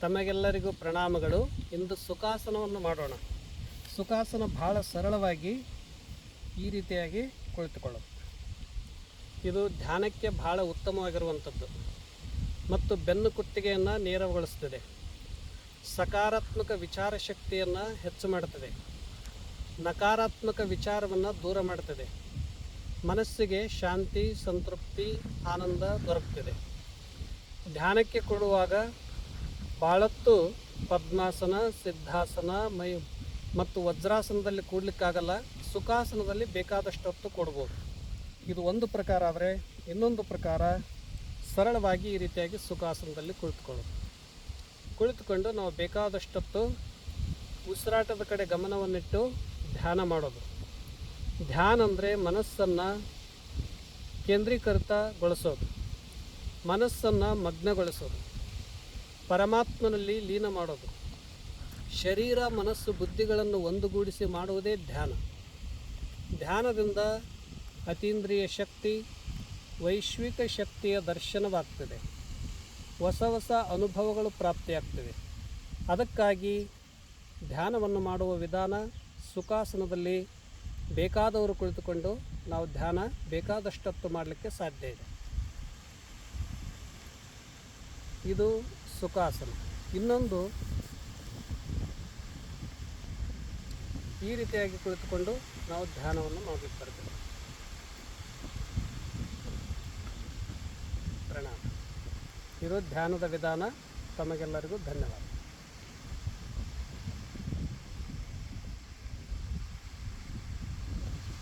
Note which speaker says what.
Speaker 1: ತಮಗೆಲ್ಲರಿಗೂ ಪ್ರಣಾಮಗಳು. ಇಂದು ಸುಖಾಸನವನ್ನು ಮಾಡೋಣ. ಸುಖಾಸನ ಬಹಳ ಸರಳವಾಗಿ ಈ ರೀತಿಯಾಗಿ ಕುಳಿತುಕೊಳ್ಳುತ್ತೆ ಇದು ಧ್ಯಾನಕ್ಕೆ ಬಹಳ ಉತ್ತಮವಾಗಿರುವಂಥದ್ದು. ಮತ್ತು ಬೆನ್ನು ಕುತ್ತಿಗೆಯನ್ನು ನೇರಗೊಳಿಸ್ತದೆ. ಸಕಾರಾತ್ಮಕ ವಿಚಾರ ಶಕ್ತಿಯನ್ನು ಹೆಚ್ಚು ಮಾಡುತ್ತದೆ. ನಕಾರಾತ್ಮಕ ವಿಚಾರವನ್ನು ದೂರ ಮಾಡುತ್ತದೆ. ಮನಸ್ಸಿಗೆ ಶಾಂತಿ, ಸಂತೃಪ್ತಿ, ಆನಂದ ದೊರಕುತ್ತದೆ. ಧ್ಯಾನಕ್ಕೆ ಕೊಡುವಾಗ ಭಾಳತ್ತು ಪದ್ಮಾಸನ, ಸಿದ್ಧಾಸನ, ಮೈ ಮತ್ತು ವಜ್ರಾಸನದಲ್ಲಿ ಕೂಡಲಿಕ್ಕಾಗಲ್ಲ, ಸುಖಾಸನದಲ್ಲಿ ಬೇಕಾದಷ್ಟು ಹೊತ್ತು ಕೊಡ್ಬೋದು. ಇದು ಒಂದು ಪ್ರಕಾರ ಆದರೆ ಇನ್ನೊಂದು ಪ್ರಕಾರ ಸರಳವಾಗಿ ಈ ರೀತಿಯಾಗಿ ಸುಖಾಸನದಲ್ಲಿ ಕುಳಿತುಕೊಳ್ಳೋದು. ಕುಳಿತುಕೊಂಡು ನಾವು ಬೇಕಾದಷ್ಟೊತ್ತು ಉಸಿರಾಟದ ಕಡೆ ಗಮನವನ್ನಿಟ್ಟು ಧ್ಯಾನ ಮಾಡೋದು. ಧ್ಯಾನ ಅಂದರೆ ಮನಸ್ಸನ್ನು ಕೇಂದ್ರೀಕೃತಗೊಳಿಸೋದು. ಮನಸ್ಸನ್ನು ಮಗ್ನಗೊಳಿಸೋದು. ಪರಮಾತ್ಮನಲ್ಲಿ ಲೀನ ಮಾಡೋದು. ಶರೀರ, ಮನಸ್ಸು, ಬುದ್ಧಿಗಳನ್ನು ಒಂದುಗೂಡಿಸಿ ಮಾಡುವುದೇ ಧ್ಯಾನ. ಧ್ಯಾನದಿಂದ ಅತೀಂದ್ರಿಯ ಶಕ್ತಿ, ವೈಶ್ವಿಕ ಶಕ್ತಿಯ ದರ್ಶನವಾಗ್ತದೆ. ಹೊಸ ಹೊಸ ಅನುಭವಗಳು ಪ್ರಾಪ್ತಿಯಾಗ್ತವೆ. ಅದಕ್ಕಾಗಿ ಧ್ಯಾನವನ್ನು ಮಾಡುವ ವಿಧಾನ ಸುಖಾಸನದಲ್ಲಿ ಬೇಕಾದವರು ಕುಳಿತುಕೊಂಡು ನಾವು ಧ್ಯಾನ ಬೇಕಾದಷ್ಟೊತ್ತು ಮಾಡಲಿಕ್ಕೆ ಸಾಧ್ಯ ಇದೆ. ಇದು ಸುಖಾಸನ. ಇನ್ನೊಂದು, ಈ ರೀತಿಯಾಗಿ ಕುಳಿತುಕೊಂಡು ನಾವು ಧ್ಯಾನವನ್ನು ಮಾಡಲಿಕ್ಕೆ ಬರ್ತೇವೆ. ಪ್ರಣಾಮ. ಇರೋ ಧ್ಯಾನದ ವಿಧಾನ ತಮಗೆಲ್ಲರಿಗೂ ಧನ್ಯವಾದ.